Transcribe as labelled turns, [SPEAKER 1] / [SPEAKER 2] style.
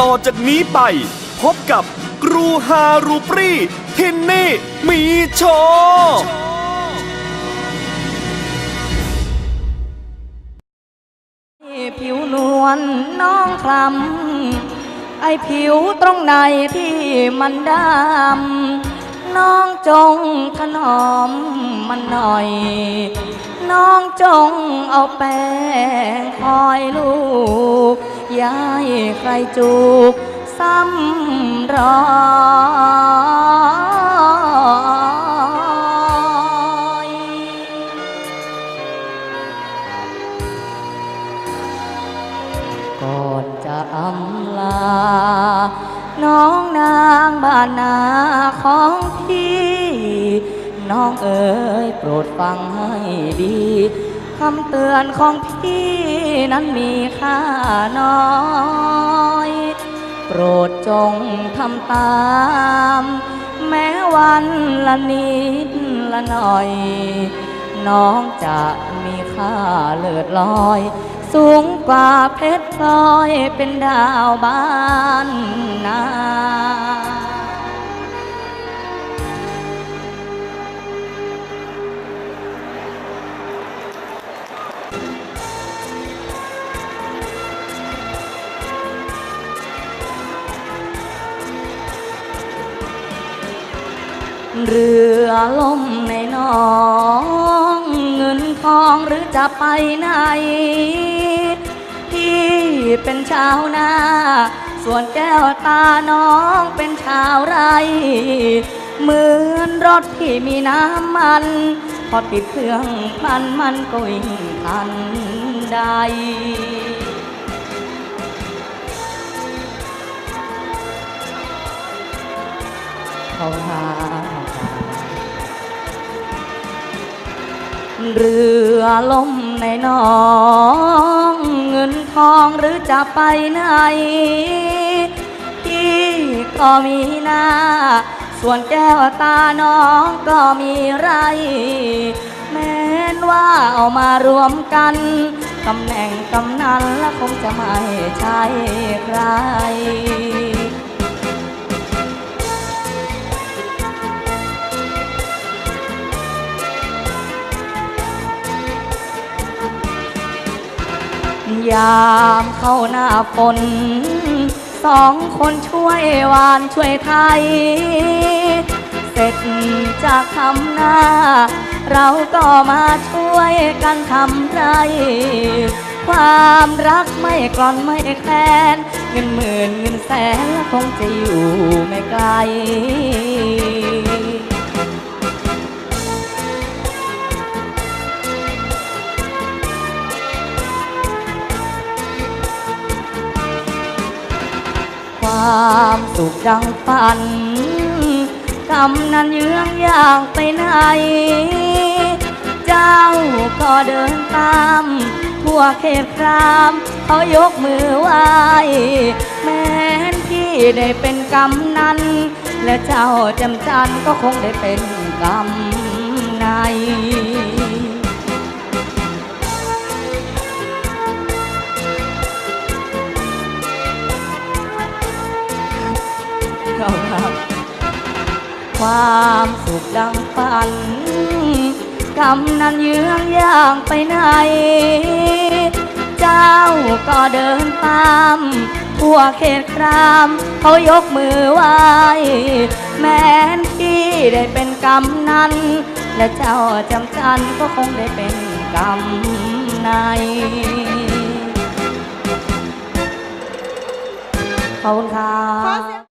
[SPEAKER 1] ต่อจากนี้ไป พบกับกรูฮารูปรีทินนี่มีโชว์
[SPEAKER 2] ผิวนวลน้องคลำไอผิวตรงไหนที่มันดำน้องจงถนอมมันหน่อย น้องจงเอาแป้งคอยลูก ยาให้ใครจูบซ้ำรอยก่อนจะอำลา น้องนางบ้านนาของพี่ น้องเอ๋ยโปรดฟังให้ดี คำเตือนของพี่นั้นมีค่าน้อย โปรดจงทำตาม แม้วันละนิดละหน่อย น้องจะมีค่าเลิศลอย สูงกว่าเพชรพลอยเป็นดาวบ้านนา เรือล่มในหนองเงินทองหรือจะไปไหนพี่เป็นชาวนาส่วนแก้วตาน้องเป็นชาวไรเหมือนรถที่มีน้ำมัน พอติดเครื่องพันมันก็วิ่งทันใดเขาหา เรือล่มในหนอง เงินทองหรือจะไปไหนพี่ก็มีหน้า ส่วนแก้วตาน้องก็มีไร แม้นว่าเอามารวมกันตำแหน่งกำนันและคงจะไม่ใช่ใคร ยามเข้าหน้าฝนสองคนช่วยวานช่วยไทย เสร็จจากทำหน้า เราก็มาช่วยกันทำไร ความรักไม่กลอนไม่แคลนเงินหมื่นเงินแสนคงจะอยู่ไม่ไกล ความสุขดังฝันกำนันเยื้องย่างไปไหน เจ้าก็เดินตาม ทั่วเขตครามเขายกมือไหวแม้นพี่ได้เป็นกำนันและเจ้าจำจันก็คงได้เป็นกำาครับ ความสุขดังฝันกำนันเยื้องย่างไปไหน เจ้าก็เดินตามทั่วเขตครามเขายกมือไหว้แม้นพี่ได้เป็นกำนันและเจ้าจำจันก็คงได้เป็นกำนายขอบคุณค่ะ